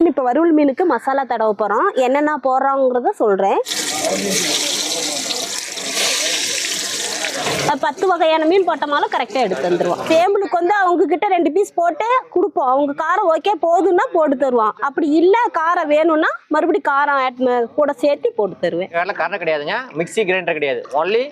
இப்போ வறுவல் மீனுக்கு மசாலா தடவை போகிறோம் என்னென்ன போடுறோங்கிறத சொல்கிறேன் பத்து வகையான மீன் போட்டோம்னாலும் கரெக்டாக எடுத்து வந்துருவோம் சேம்பிளுக்கு வந்து அவங்கக்கிட்ட ரெண்டு பீஸ் போட்டு கொடுப்போம். அவங்க காரம் ஓகே போதுன்னா போட்டு தருவான் அப்படி இல்லை காரம் வேணும்னா மறுபடியும் காரம் கூட சேர்த்து போட்டு தருவேன். வேலை கிடையாதுங்க. மிக்ஸி கிரைண்டர் கிடையாது. ஒன்லி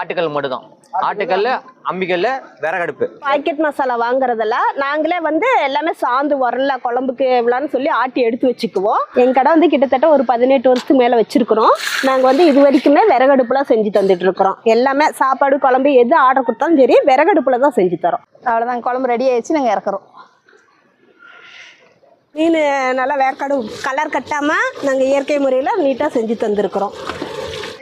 ஆட்டுக்கல் மட்டும்தான். ஆட்டுக்கல் அம்பிக்கல் விறகடுப்பு. பாக்கெட் மசாலா வாங்குறதில்ல நாங்களே வந்து எல்லாமே சாந்து வரல குழம்புக்கு இவ்வளோன்னு சொல்லி ஆட்டி எடுத்து வச்சுக்குவோம். எங்கள் கடை வந்து கிட்டத்தட்ட ஒரு பதினெட்டு வருஷத்துக்கு மேலே வச்சிருக்கிறோம். நாங்கள் வந்து இது வரைக்குமே விறகடுப்புல செஞ்சு தந்துட்டு இருக்கிறோம். எல்லாமே சாப்பாடு குழம்பு எது ஆர்டர் கொடுத்தாலும் சரி விறகடுப்புல தான் செஞ்சு தரோம். அவ்வளோதான் குழம்பு ரெடி ஆயிடுச்சு நாங்கள் இறக்குறோம். மீன் நல்லா வேர்க்காடு கலர் கட்டாமல் நாங்கள் இயற்கை முறையில் நீட்டாக செஞ்சு தந்துருக்குறோம்.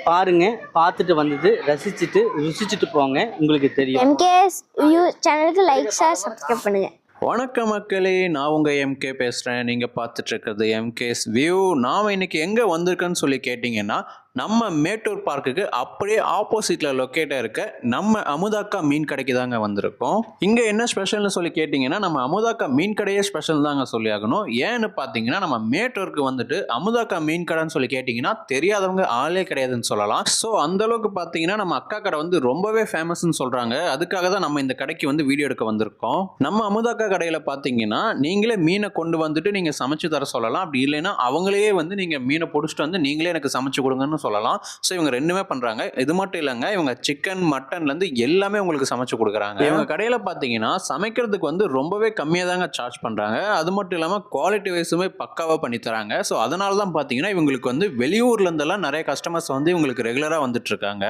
பாருங்க பார்த்துட்டு வந்தது ரசிச்சுட்டு ருசிச்சுட்டு போங்க உங்களுக்கு தெரியும். எம்கேஎஸ் யூ சேனலுக்கு லைக் ஷேர் சப்ஸ்கிரைப் பண்ணுங்க. வணக்கம் மக்களே நான் உங்கள் எம்கே பேசுகிறேன் நீங்கள் பார்த்துட்டு இருக்கிறது எம்கேஸ் வியூ நாம் இன்னைக்கு எங்கே வந்திருக்கேன்னு சொல்லி கேட்டிங்கன்னா நம்ம மேட்டூர் பார்க்குக்கு அப்படியே ஆப்போசிட்டில் லொக்கேட்டாக இருக்க நம்ம அமுதாக்கா மீன் கடைக்கு தாங்க வந்திருக்கோம். இங்கே என்ன ஸ்பெஷல்னு சொல்லி கேட்டிங்கன்னா நம்ம அமுதாக்கா மீன் கடையே ஸ்பெஷல் தாங்க சொல்லி ஆகணும். ஏன்னு பார்த்தீங்கன்னா நம்ம மேட்டூருக்கு வந்துட்டு அமுதாக்கா மீன் கடைன்னு சொல்லி கேட்டிங்கன்னா தெரியாதவங்க ஆளே கிடையாதுன்னு சொல்லலாம். ஸோ அந்த அளவுக்கு பார்த்தீங்கன்னா நம்ம அக்கா கடை வந்து ரொம்பவே ஃபேமஸ்ன்னு சொல்கிறாங்க அதுக்காக தான் நம்ம இந்த கடைக்கு வந்து வீடியோ எடுக்க வந்திருக்கோம். நம்ம அமுதாக்கா கடையில் பார்த்தீங்கன்னா நீங்களே மீனை கொண்டு வந்துட்டு நீங்கள் சமைச்சு தர சொல்லலாம். அப்படி இல்லைன்னா அவங்களே வந்து நீங்கள் மீனை பிடிச்சிட்டு வந்து நீங்களே எனக்கு சமைச்சு கொடுங்கன்னு சொல்லலாம். ஸோ இவங்க ரெண்டுமே பண்ணுறாங்க இது மட்டும் இல்லைங்க இவங்க சிக்கன் மட்டன்லேருந்து எல்லாமே உங்களுக்கு சமைச்சு கொடுக்குறாங்க. இவங்க கடையில் பார்த்தீங்கன்னா சமைக்கிறதுக்கு வந்து ரொம்பவே கம்மியாக தாங்க சார்ஜ் பண்ணுறாங்க அது மட்டும் இல்லாமல் குவாலிட்டி வைஸுமே பக்காவாக பண்ணி தராங்க. ஸோ அதனால தான் பார்த்தீங்கன்னா இவங்களுக்கு வந்து வெளியூர்லேருந்தெல்லாம் நிறைய கஸ்டமர்ஸ் வந்து இவங்களுக்கு ரெகுலராக வந்துட்டுருக்காங்க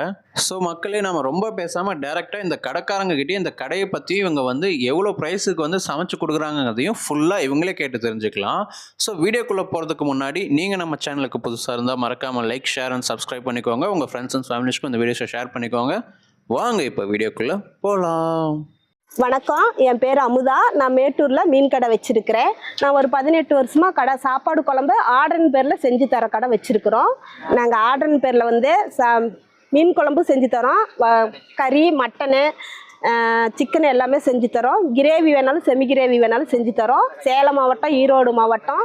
ஸோ மக்களே நம்ம ரொம்ப பேசாமல் டேரெக்டாக இந்த கடைக்காரங்க கிட்டே இந்த கடையை பற்றி இவங்க வந்து எவ்வளோ ப்ரைஸுக்கு வந்து சமைச்சு கொடுக்குறாங்கிறதையும் ஃபுல்லாக இவங்களே கேட்டு தெரிஞ்சுக்கலாம். ஸோ வீடியோக்குள்ளே போகிறதுக்கு முன்னாடி நீங்கள் நம்ம சேனலுக்கு புதுசாக இருந்தால் மறக்காமல் லைக் ஷேர் சேனல் சப்ஸ்கிரைப் பண்ணிக்கோங்க. உங்கள் ஃப்ரெண்ட்ஸ் அண்ட் ஃபேமிலிஸ்க்கும் இந்த வீடியோஸை ஷேர் பண்ணிக்கோங்க. வாங்க இப்போ வீடியோக்குள்ளே போகலாம் வணக்கம். என் பேர் அமுதா. நான் மேட்டூரில் மீன் கடை வச்சுருக்கிறேன். நான் ஒரு பதினெட்டு வருஷமாக கடை சாப்பாடு குழம்பு ஆர்டர்ன் பேரில் செஞ்சு தர கடை வச்சுருக்குறோம். நாங்கள் ஆர்டர்ன் பேரில் வந்து சா மீன் குழம்பு செஞ்சு தரோம். கறி மட்டனு சிக்கன் எல்லாமே செஞ்சு தரோம். கிரேவி வேணாலும் செமி கிரேவி வேணாலும் செஞ்சு தரோம். சேலம் மாவட்டம் ஈரோடு மாவட்டம்.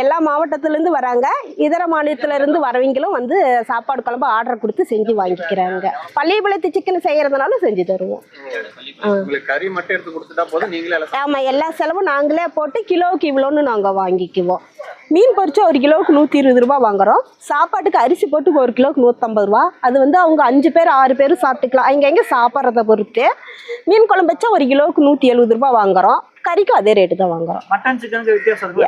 எல்லா மாவட்டத்துலேருந்து வராங்க. இதர மாநிலத்திலேருந்து வரவங்களும் வந்து சாப்பாடு குழம்பு ஆர்டர் கொடுத்து செஞ்சு வாங்கிக்கிறாங்க. பள்ளிப்பாளையத்து சிக்கன் செய்கிறதுனாலும் செஞ்சு தருவோம். ஆமாம் எல்லா செலவும் நாங்களே போட்டு கிலோவுக்கு இவ்வளோன்னு நாங்கள் வாங்கிக்குவோம். மீன் பொரிச்சா ஒரு கிலோவுக்கு நூற்றி இருபது ரூபா வாங்குறோம். சாப்பாட்டுக்கு அரிசி போட்டு ஒரு கிலோவுக்கு நூற்றம்பது ரூபா. அது வந்து அவங்க அஞ்சு பேர் ஆறு பேர் சாப்பிட்டுக்கலாம். அங்கே எங்கே சாப்பிட்றத பொறுத்து மீன் குழம்பு வச்சா ஒரு கிலோவுக்கு நூற்றி எழுபது ரூபா வாங்குறோம். கறிக்கும் அதே ரேட்டு தான் வாங்குறோம். மட்டன் சிக்கனுக்கு வித்தியாசம்?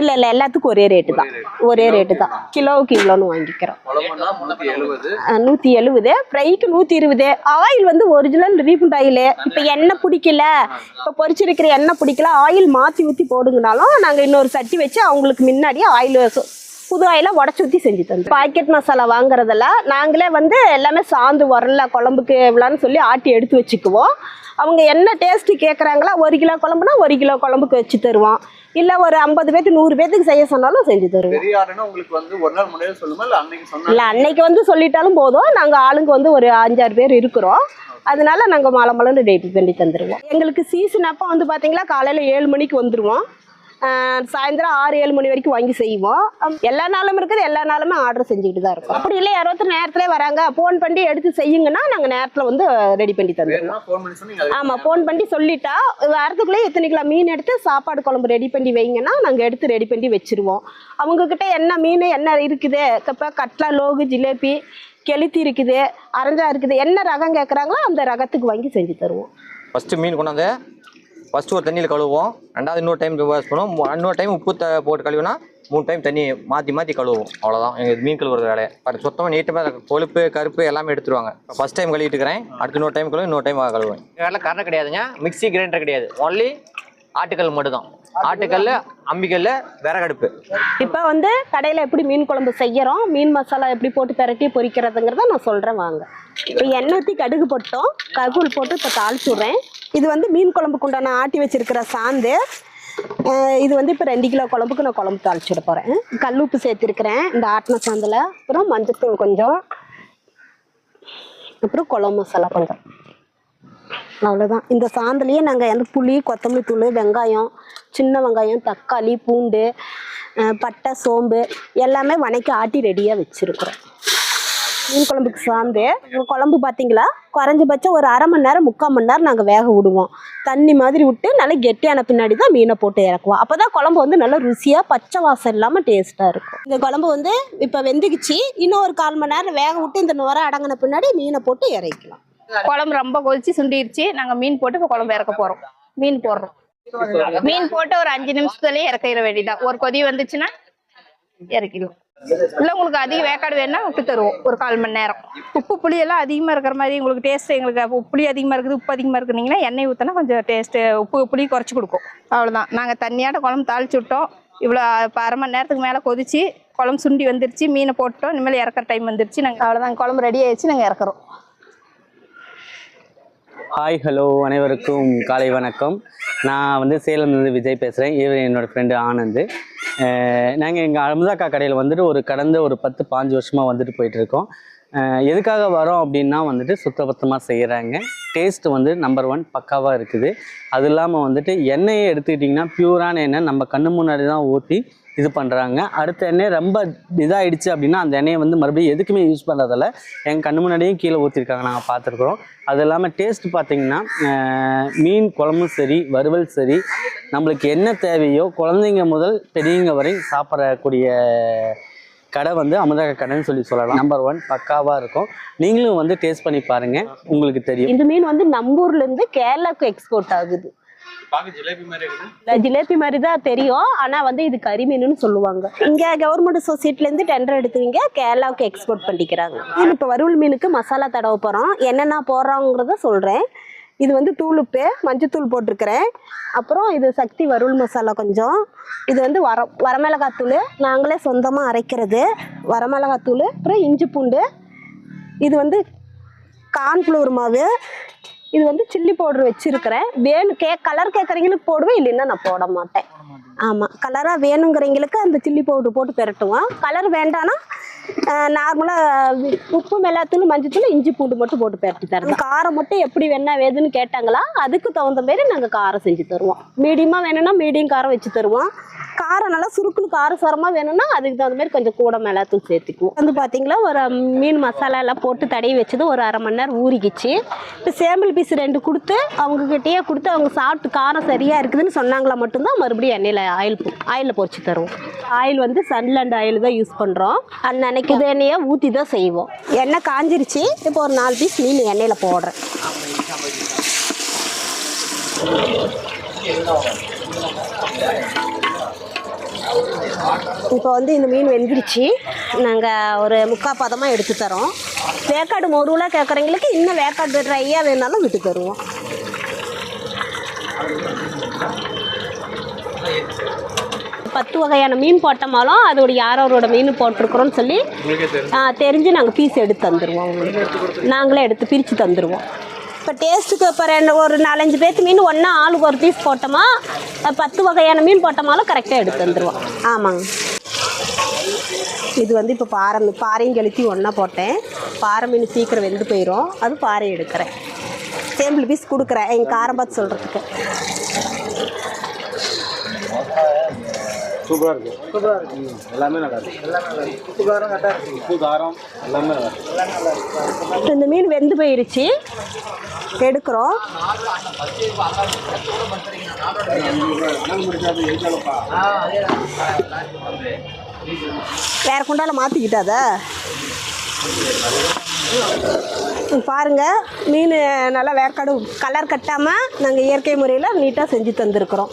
இல்லை இல்லை எல்லாத்துக்கும் ஒரே ரேட்டு தான். ஒரே ரேட்டு தான். கிலோவுக்கு இவ்வளோன்னு வாங்கிக்கிறோம். முந்நூத்தி எழுபது ஃப்ரைக்கு நூற்றி இருபது. ஆயில் வந்து ஒரிஜினல் ரீஃபண்ட் ஆயில் இப்போ எண்ணெய் பிடிக்கல. இப்போ பொரிச்சிருக்கிற எண்ணெய் பிடிக்கல. ஆயில் மாற்றி ஊற்றி போடுங்கனாலும் நாங்கள் இன்னொரு சட்டி வச்சு அவங்களுக்கு முன்னாடியே ஆயில் புது ஆயில உடச்சி ஊற்றி செஞ்சு தந்தோம் பாக்கெட் மசாலா வாங்குறதில்ல நாங்களே வந்து எல்லாமே சாந்து வரல குழம்புக்கு இவ்வளோன்னு சொல்லி ஆட்டி எடுத்து வச்சுக்குவோம். அவங்க என்ன டேஸ்ட்டு கேட்குறாங்களோ ஒரு கிலோ குழம்புனா ஒரு கிலோ குழம்புக்கு வச்சு தருவோம் இல்லை ஒரு ஐம்பது பேர்த்து நூறு பேர்த்துக்கு செய்ய சொன்னாலும் செஞ்சு தருவோம் பெரிய ஆடுனா உங்களுக்கு வந்து ஒரு நாள் முன்னாடியே சொல்லுமா? இல்ல அன்னைக்கு சொன்னா இல்லை அன்னைக்கு வந்து சொல்லிட்டாலும் போதும். நாங்கள் ஆளுங்க வந்து ஒரு அஞ்சாறு பேர் இருக்கிறோம். அதனால நாங்கள் மாலை மலர்ந்து டேட் பண்ணி தந்துடுவோம் எங்களுக்கு சீசன் அப்போ வந்து பார்த்தீங்களா காலையில் ஏழு மணிக்கு வந்துடுவோம் சாயந்தரம் ஆறு ஏழு மணி வரைக்கும் வாங்கி செய்வோம். எல்லா நாளும் இருக்குது எல்லா நாளுமே ஆர்டர் செஞ்சுக்கிட்டு தான் இருக்கோம். அப்படி இல்லை யாராவது நேரத்திலே வராங்க ஃபோன் பண்ணி எடுத்து செய்யுங்கன்னா நாங்கள் நேரத்தில் வந்து ரெடி பண்ணி தந்துடுவோம். ஆமாம் ஃபோன் பண்ணி சொல்லிட்டா வாரத்துக்குள்ளே எத்தனை கிலோ மீன் எடுத்து சாப்பாடு குழம்பு ரெடி பண்ணி வைங்கன்னா நாங்கள் எடுத்து ரெடி பண்ணி வச்சிருவோம். அவங்கக்கிட்ட என்ன மீன் என்ன இருக்குது இப்போ கட்லா லோகு ஜிலேபி கெளுத்தி இருக்குது அரஞ்சா இருக்குது என்ன ரகம் கேட்குறாங்களோ அந்த ரகத்துக்கு வாங்கி செஞ்சு தருவோம். ஃபஸ்ட்டு மீன் கொண்டாந்து ஃபஸ்ட்டு ஒரு தண்ணியில் கழுவுவோம். ரெண்டாவது இன்னொரு டைம் வாஷ் பண்ணுவோம். இன்னொரு டைம் உப்பு த போட்டு கழுவினா மூணு டைம் தண்ணி மாற்றி மாற்றி கழுவுவோம். அவ்வளோதான் எங்கள் மீன் கழுவுற வேலையை. பட் சுத்தமாக நீட்டமாக கொழுப்பு கருப்பு எல்லாமே எடுத்துருவாங்க. ஃபஸ்ட் டைம் கழுவிட்டு இருக்கிறேன். அடுத்து இன்னொரு டைம் கழுவு இன்னொரு டைம் கழுவுவேன். வேலை கரணம் கிடையாதுங்க. மிக்ஸி கிரைண்டர் கிடையாது. ஒன்லி ஆட்டுக்கல் மட்டும்தான். ஆட்டுக்கல் அம்பிக்கல் விறகடுப்பு. இப்போ வந்து கடையில் எப்படி மீன் குழம்பு செய்கிறோம் மீன் மசாலா எப்படி போட்டு பிரட்டி பொரிக்கிறதுங்கிறத நான் சொல்கிறேன் வாங்க. இப்போ எண்ணெய் ஊற்றி கடுகு போட்டோம். கருகூல் போட்டு இப்போ தாளிச்சு விட்றேன் இது வந்து மீன் குழம்புக்கு உண்டான ஆட்டி வச்சிருக்கிற சாந்து. இது வந்து இப்போ ரெண்டு கிலோ குழம்புக்கு நான் குழம்பு தாளிச்சு போகிறேன் கல் உப்பு சேர்த்துருக்குறேன் இந்த ஆட்டின சாந்தில். அப்புறம் மஞ்சத்தூள் கொஞ்சம். அப்புறம் குழம்பு மசாலா கொஞ்சம். அவ்வளோதான் இந்த சாந்துலேயே நாங்கள் வந்து புளி கொத்தமல்லி தூள் வெங்காயம் சின்ன வெங்காயம் தக்காளி பூண்டு பட்டை சோம்பு எல்லாமே வணக்கி ஆட்டி ரெடியாக வச்சுருக்குறோம். மீன் குழம்புக்கு சாந்து. உங்க குழம்பு பார்த்தீங்களா குறைஞ்சபட்சம் ஒரு அரை மணி நேரம் முக்கால் மணி நேரம் நாங்கள் வேக விடுவோம். தண்ணி மாதிரி விட்டு நல்லா கெட்டியான பின்னாடி தான் மீனை போட்டு இறக்குவோம். அப்போ தான் குழம்பு வந்து நல்லா ருசியாக பச்சை வாசம் இல்லாமல் டேஸ்ட்டாக இருக்கும். இந்த குழம்பு வந்து இப்போ வெந்துக்குச்சு இன்னும் ஒரு கால் மணி நேரம் வேக விட்டு இந்த நுர அடங்கின பின்னாடி மீனை போட்டு இறக்கலாம் குழம்பு ரொம்ப கொதிச்சு சுண்டிருச்சு. நாங்க மீன் போட்டு இப்போ குழம்பு இறக்க போறோம். மீன் போடுறோம். மீன் போட்டு ஒரு அஞ்சு நிமிஷத்துலயே இறக்கிற வேண்டியதான் ஒரு கொதி வந்துச்சுன்னா இறக்கிடுவோம். இல்லை உங்களுக்கு அதிக வேக்காடு வேணும்னா விட்டு தருவோம். ஒரு கால் மணி நேரம். உப்பு புளியெல்லாம் அதிகமாக இருக்கிற மாதிரி உங்களுக்கு டேஸ்ட் எங்களுக்கு புளி அதிகமாக இருக்குது உப்பு அதிகமாக இருக்குனீங்கன்னா எண்ணெய் ஊற்றினா கொஞ்சம் டேஸ்ட்டு உப்பு புளி குறைச்சி கொடுக்கும். அவ்வளோதான் நாங்கள் தண்ணியாட்ட குழம்பு தாளிச்சு விட்டோம். இவ்வளோ இப்போ அரை மணி நேரத்துக்கு மேலே கொதிச்சு குழம்பு சுண்டி வந்துருச்சு மீனை போட்டோம். இனிமேல் இறக்குற டைம் வந்துருச்சு. நாங்கள் அவ்வளோதான் குழம்பு ரெடி ஆயிடுச்சு நாங்கள் இறக்குறோம். ஹாய் ஹலோ அனைவருக்கும் காலை வணக்கம். நான் வந்து சேலம்லேருந்து விஜய் பேசுகிறேன் இவர் என்னோடய ஃப்ரெண்டு ஆனந்த். நாங்கள் எங்கள் அமுதாக்கா கடையில் வந்துட்டு ஒரு கடந்த ஒரு பத்து பாஞ்சு வருஷமாக வந்துட்டு போயிட்டுருக்கோம் எதுக்காக வரோம் அப்படின்னா வந்துட்டு சுத்தபத்தமாக செய்கிறாங்க டேஸ்ட் வந்து நம்பர் ஒன் பக்காவாக இருக்குது. அது இல்லாமல் வந்துட்டு எண்ணெயை எடுத்துக்கிட்டிங்கன்னா பியூரான எண்ணெய் நம்ம கண்ணு முன்னாடி தான் ஊற்றி இது பண்ணுறாங்க அடுத்த எண்ணெய் ரொம்ப இதாகிடுச்சு அப்படின்னா அந்த எண்ணெயை வந்து மறுபடியும் எதுக்குமே யூஸ் பண்ணுறதில்ல. எங்கள் கண்ணு முன்னாடியும் கீழே ஊற்றிருக்காங்க நாங்கள் பார்த்துருக்குறோம். அது இல்லாமல் டேஸ்ட் பார்த்தீங்கன்னா மீன் குழம்பும் சரி வறுவல் சரி நம்மளுக்கு என்ன தேவையோ குழந்தைங்க முதல் பெரியவங்க வரை சாப்பிடக்கூடிய கடை வந்து அமுதக கடைன்னு சொல்லி சொல்லலாம். நம்பர் ஒன் பக்காவாக இருக்கும். நீங்களும் வந்து டேஸ்ட் பண்ணி பாருங்கள் உங்களுக்கு தெரியும். இந்த மீன் வந்து இருந்து கேரளாவுக்கு எக்ஸ்போர்ட் ஆகுது. ஜிலேபி மாதிரி தான் தெரியும். ஆனா வந்து இது கரிமீனுன்னு சொல்லுவாங்க. இங்க கவர்மெண்ட் சொசைட்டில இருந்து டெண்டர் எடுத்துவீங்க கேரளாவுக்கு எக்ஸ்போர்ட் பண்ணிக்கிறாங்க. மீன் இப்போ வறுவல் மீனுக்கு மசாலா தடவை போறோம். என்னென்ன போடுறோங்கிறத சொல்றேன். இது வந்து தூளுப்பு மஞ்சத்தூள் போட்டிருக்கிறேன். அப்புறம் இது சக்தி வறுவல் மசாலா கொஞ்சம். இது வந்து வர வரமிளகாத்தூள் நாங்களே சொந்தமாக அரைக்கிறது. வரமிளகாத்தூள் அப்புறம் இஞ்சி பூண்டு. இது வந்து கார்ன்ஃப்ளவர் மாவு. இது வந்து சில்லி பவுடர் வச்சுருக்கிறேன். வேணும் கே கலர் கேட்குறவங்களுக்கு போடுவேன் இல்லைன்னா நான் போட மாட்டேன். ஆமாம் கலராக வேணுங்கிறவங்களுக்கு அந்த சில்லி பவுடர் போட்டு பெரட்டுவோம். கலர் வேண்டான்னா நார்மலாக உப்பு மிளகாத்தூள் மஞ்சத்தூள் இஞ்சி பூண்டு மட்டும் போட்டு பெரட்டி தரோம் காரம் மட்டும் எப்படி வேணா வேதுன்னு கேட்டாங்களா அதுக்கு தகுந்த மாரி நாங்கள் காரம் செஞ்சு தருவோம். மீடியமாக வேணும்னா மீடியம் காரம் வச்சு தருவோம். காரம் நல்லா சுருக்குன்னு காரசாரமாக வேணும்னா அதுக்கு தகுந்த மாதிரி கொஞ்சம் கூட மிளகாத்தூள் சேர்த்துக்குவோம். வந்து பார்த்தீங்களா ஒரு மீன் மசாலா எல்லாம் போட்டு தடவி வச்சது ஒரு அரை மணி நேரம் ஊறிக்கிச்சு. இப்போ சேம்பிள் பீஸ் ரெண்டு கொடுத்து அவங்கக்கிட்டேயே கொடுத்து அவங்க சாப்பிட்டு காரம் சரியாக இருக்குதுன்னு சொன்னாங்களா மட்டும்தான் மறுபடியும் எண்ணெயில் ஆயில் ஆயிலில் பொறிச்சு தருவோம். ஆயில் வந்து சன்லேண்ட் ஆயில் தான் யூஸ் பண்ணுறோம் அன்னன்னைக்கு புது எண்ணெயை ஊற்றி தான் செய்வோம். எண்ணெய் காஞ்சிருச்சு. இப்போ ஒரு நாலு பீஸ் மீன் எண்ணெயில் போடுறேன். இப்போ வந்து இந்த மீன் வெந்துருச்சு. நாங்கள் ஒரு முக்கால் பதமாக எடுத்து தரோம். வேக்காடு மொருவலாக கேட்குறவங்களுக்கு இன்னும் வேக்காடு ட்ரையாக வேணாலும் விட்டு தருவோம். பத்து வகையான மீன் போட்டோமாலும் அதோட யாரோட மீன் போட்டிருக்கிறோன்னு சொல்லி தெரிஞ்சு நாங்கள் பீஸ் எடுத்து தந்துடுவோம் அவங்களுக்கு நாங்களே எடுத்து பிரித்து தந்துடுவோம் இப்போ டேஸ்ட்டுக்கு இப்போ ரெண்டு ஒரு நாலஞ்சு பேர்த்து மீன் ஒன்றா ஆளுக்கு ஒரு பீஸ் போட்டோமா பத்து வகையான மீன் போட்டோமாலும் கரெக்டாக எடுத்து தந்துடுவோம் ஆமாங்க. இது வந்து இப்போ பாறை மீன் பாறையும் கெளுத்தி ஒன்றா போட்டேன். பாறை மீன் சீக்கிரம் வெந்து போயிடும் அது பாறை எடுக்கிறேன். சேம்பிள் பீஸ் கொடுக்குறேன். எங்கள் காரம் பார்த்து சொல்கிறதுக்கு சூப்பரா இருக்கு சூப்பரா இருக்கு எல்லாமே நல்லா இருக்கு. எல்லாமே உப்பு காரம் கரெக்டாக இருக்கு. உப்பு காரம் எல்லாமே நல்லா இருக்கு. இந்த மீன் வெந்து போயிருச்சு. எடுக்கிறோம். வேற குண்டால மாற்றிக்கிட்டாத பாருங்க மீன் நல்லா வேர்க்காடு கலர் கட்டாமல் நாங்கள் இயற்கை முறையில் நீட்டாக செஞ்சு தந்துருக்குறோம்.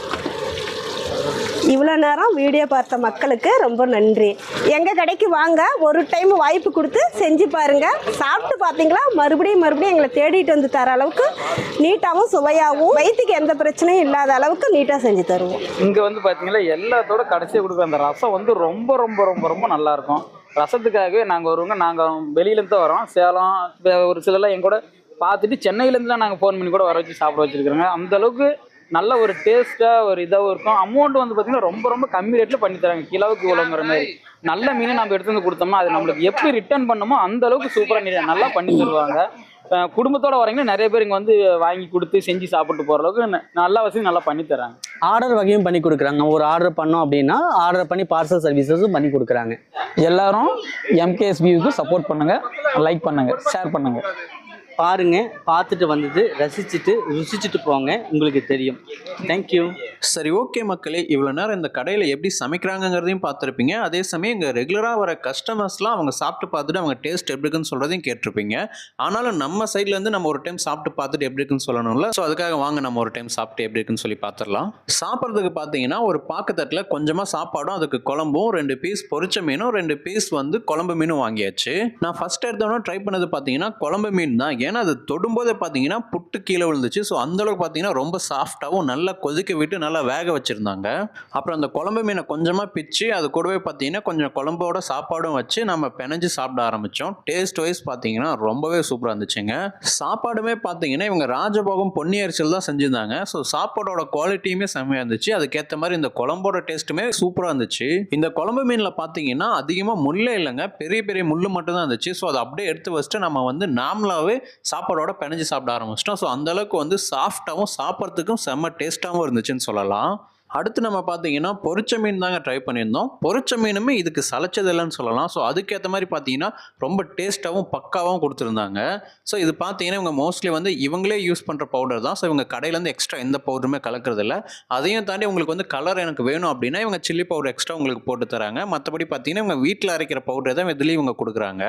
இவ்வளோ நேரம் வீடியோ பார்த்த மக்களுக்கு ரொம்ப நன்றி. எங்கள் கடைக்கு வாங்க ஒரு டைம் வாய்ப்பு கொடுத்து செஞ்சு பாருங்கள் சாப்பிட்டு பார்த்தீங்களா? மறுபடியும் மறுபடியும் எங்களை தேடிட்டு வந்து தர அளவுக்கு நீட்டாகவும் சுவையாகவும் வயிற்றுக்கு எந்த பிரச்சனையும் இல்லாத அளவுக்கு நீட்டாக செஞ்சு தருவோம். இங்கே வந்து பார்த்தீங்கன்னா எல்லாத்தோட கடைசியாக கொடுக்குற அந்த ரசம் வந்து ரொம்ப ரொம்ப ரொம்ப ரொம்ப நல்லாயிருக்கும் ரசத்துக்காகவே நாங்கள் வருவோங்க. நாங்கள் வெளியிலேருந்து தான் வரோம். சேலம் ஒரு சிலர்லாம் எங்கூட பார்த்துட்டு பார்த்துட்டு சென்னையிலேருந்துலாம் நாங்கள் ஃபோன் பண்ணி கூட வர வச்சு சாப்பிட வச்சுருக்குறோங்க. அந்தளவுக்கு நல்ல ஒரு டேஸ்ட்டாக ஒரு இதாகவும் இருக்கும். அமௌண்ட் வந்து பார்த்தீங்கன்னா ரொம்ப ரொம்ப கம்மி ரேட்டில் பண்ணி தராங்க. கிலோவுக்கு இவ்வளோங்கிற மாதிரி. நல்ல மீனை நம்ம எடுத்து வந்து கொடுத்தோம்னா அது நம்மளுக்கு எப்படி ரிட்டர்ன் பண்ணுமோ அந்த அளவுக்கு சூப்பராக நல்லா பண்ணி தருவாங்க. குடும்பத்தோட வரீங்கன்னா நிறைய பேர் இங்கே வந்து வாங்கி கொடுத்து செஞ்சு சாப்பிட்டு போகிற அளவுக்கு ந- நல்ல வசதி நல்லா பண்ணி தராங்க. ஆர்டர் வகையும் பண்ணி கொடுக்குறாங்க. ஒரு ஆர்டர் பண்ணோம் அப்படின்னா ஆர்டர் பண்ணி பார்சல் சர்வீசஸும் பண்ணி கொடுக்குறாங்க. எல்லாரும் எம்கேஎஸ்பியூக்கு சப்போர்ட் பண்ணுங்க லைக் பண்ணுங்க ஷேர் பண்ணுங்க. பாருங்கள் பார்த்துட்டு வந்தது ரசிச்சுட்டு ருசிச்சுட்டு போங்க உங்களுக்கு தெரியும். தேங்க்யூ சரி ஓகே மக்களே இவ்வளோ நேரம் இந்த கடையில் எப்படி சமைக்கிறாங்கங்கிறதையும் பார்த்துருப்பீங்க. அதே சமயம் இங்கே ரெகுலராக வர கஸ்டமர்ஸ்லாம் அவங்க சாப்பிட்டு பார்த்துட்டு அவங்க டேஸ்ட் எப்படி இருக்குன்னு சொல்கிறதையும் கேட்டிருப்பீங்க. ஆனாலும் நம்ம சைட்லேருந்து நம்ம ஒரு டைம் சாப்பிட்டு பார்த்துட்டு எப்படி இருக்குன்னு சொல்லணும்ல. ஸோ அதுக்காக வாங்க நம்ம ஒரு டைம் சாப்பிட்டு எப்படி இருக்குன்னு சொல்லி பார்த்துடலாம். சாப்பிட்றதுக்கு பார்த்தீங்கன்னா ஒரு பாக்கத்தட்டில் கொஞ்சமாக சாப்பாடும் அதுக்கு குழம்பும் ரெண்டு பீஸ் பொரிச்ச மீனும் ரெண்டு பீஸ் வந்து குழம்பு மீனும் வாங்கியாச்சு. நான் ஃபஸ்ட் எடுத்தோடனே ட்ரை பண்ணது பார்த்தீங்கன்னா குழம்பு மீன் தான். ஏன்னா அது தொடும்போதே பார்த்தீங்கன்னா புட்டு கீழே விழுந்துச்சு. ஸோ அந்தளவுக்கு பார்த்தீங்கன்னா ரொம்ப சாஃப்டாகவும் நல்லா கொதிக்க விட்டு நல்லா வேக வச்சுருந்தாங்க. அப்புறம் அந்த குழம்பு மீனை கொஞ்சமாக பிச்சு அது கூடவே பார்த்தீங்கன்னா கொஞ்சம் குழம்போட சாப்பாடும் வச்சு நம்ம பிணைஞ்சு சாப்பிட ஆரம்பித்தோம் டேஸ்ட் வைஸ் பார்த்தீங்கன்னா ரொம்பவே சூப்பராக இருந்துச்சுங்க. சாப்பாடுமே பார்த்தீங்கன்னா இவங்க ராஜபோகம் பொன்னி அரிசியில் தான் செஞ்சுருந்தாங்க. ஸோ சாப்பாடோட குவாலிட்டியுமே செம்மையாக இருந்துச்சு. அதுக்கேற்ற மாதிரி இந்த குழம்போட டேஸ்ட்டுமே சூப்பராக இருந்துச்சு. இந்த குழம்பு மீனில் பார்த்தீங்கன்னா அதிகமாக முள்ளே இல்லைங்க. பெரிய பெரிய முள் மட்டும்தான் இருந்துச்சு. ஸோ அதை அப்படியே எடுத்து வச்சுட்டு நம்ம வந்து நார்மலாகவே சாப்பாடோட பிணைஞ்சு சாப்பிட ஆரம்பிச்சிட்டோம். ஸோ அந்தளவுக்கு வந்து சாஃப்டாகவும் சாப்பிட்றதுக்கும் செம்ம டேஸ்ட்டாகவும் இருந்துச்சுன்னு சொல்லலாம். அடுத்து நம்ம பார்த்தீங்கன்னா பொரிச்ச மீன் தாங்க ட்ரை பண்ணியிருந்தோம். பொரிச்ச மீனுமே இதுக்கு சளைச்சது இல்லைன்னு சொல்லலாம். ஸோ அதுக்கேற்ற மாதிரி பார்த்தீங்கன்னா ரொம்ப டேஸ்ட்டாகவும் பக்காவும் கொடுத்துருந்தாங்க. ஸோ இது பார்த்தீங்கன்னா இவங்க மோஸ்ட்லி வந்து இவங்களே யூஸ் பண்ணுற பவுடர் தான். ஸோ இவங்க கடையிலேருந்து எக்ஸ்ட்ரா எந்த பவுடருமே கலக்கிறது அதையும் தாண்டி உங்களுக்கு வந்து கலர் எனக்கு வேணும் அப்படின்னா இவங்க சில்லி பவுடர் எக்ஸ்ட்ரா உங்களுக்கு போட்டு தராங்க. மற்றபடி பார்த்தீங்கன்னா இவங்க வீட்டில் அரைக்கிற பவுடர் தான் இதுலேயும் இவங்க கொடுக்குறாங்க.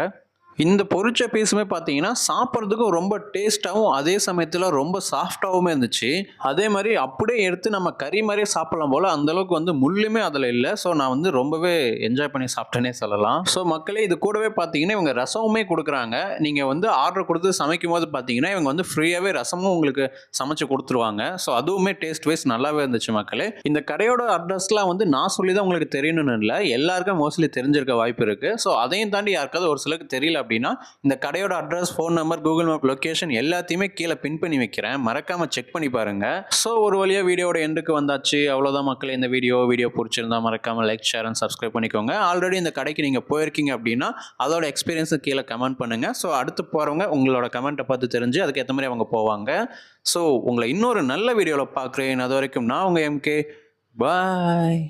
இந்த பொரிச்ச பீஸுமே பார்த்தீங்கன்னா சாப்பிட்றதுக்கும் ரொம்ப டேஸ்ட்டாகவும் அதே சமயத்தில் ரொம்ப சாஃப்டாகவும் இருந்துச்சு. அதே மாதிரி அப்படியே எடுத்து நம்ம கறி மாதிரியே சாப்பிடலாம் போல் அந்தளவுக்கு வந்து முள்ளுமே அதில் இல்லை. ஸோ நான் வந்து ரொம்பவே என்ஜாய் பண்ணி சாப்பிட்டேனே சொல்லலாம். ஸோ மக்களே இது கூடவே பார்த்தீங்கன்னா இவங்க ரசமுமே கொடுக்குறாங்க. நீங்கள் வந்து ஆர்டர் கொடுத்து சமைக்கும் போது பார்த்தீங்கன்னா இவங்க வந்து ஃப்ரீயாகவே ரசமும் உங்களுக்கு சமைச்சு கொடுத்துருவாங்க. ஸோ அதுவுமே டேஸ்ட் வைஸ் நல்லாவே இருந்துச்சு மக்களே. இந்த கடையோட அட்ரஸ்லாம் வந்து நான் சொல்லி தான் உங்களுக்கு தெரியணும்னு இல்லை. எல்லாருக்கும் மோஸ்ட்லி தெரிஞ்சிருக்க வாய்ப்பு இருக்குது ஸோ அதையும் தாண்டி யாருக்காவது ஒரு சிலருக்கு தெரியல அப்படின்னா இந்த கடையோட address phone number Google map location எல்லாத்தையுமே கீழே பின் பண்ணி வைக்கிறேன். மறக்காமல் செக் பண்ணி பாருங்கள் ஸோ ஒரு வழியாக வீடியோட எண்டுக்கு வந்தாச்சு. அவ்வளோதான் மக்கள் இந்த வீடியோ வீடியோ பிடிச்சிருந்தா மறக்காமல் லைக் ஷேர் அண்ட் சப்ஸ்கிரைப் பண்ணிக்கோங்க. ஆல்ரெடி இந்த கடைக்கு நீங்கள் போயிருக்கீங்க அப்படின்னா அதோட எக்ஸ்பீரியன்ஸை கீழே கமெண்ட் பண்ணுங்கள் ஸோ அடுத்து போகிறவங்க உங்களோட கமெண்ட்டை பார்த்து தெரிஞ்சு அதுக்கேற்ற மாதிரி அவங்க போவாங்க. ஸோ உங்களை இன்னொரு நல்ல வீடியோவில் பார்க்குறேன். அது வரைக்கும் நான் உங்கள் எம்கே பாய்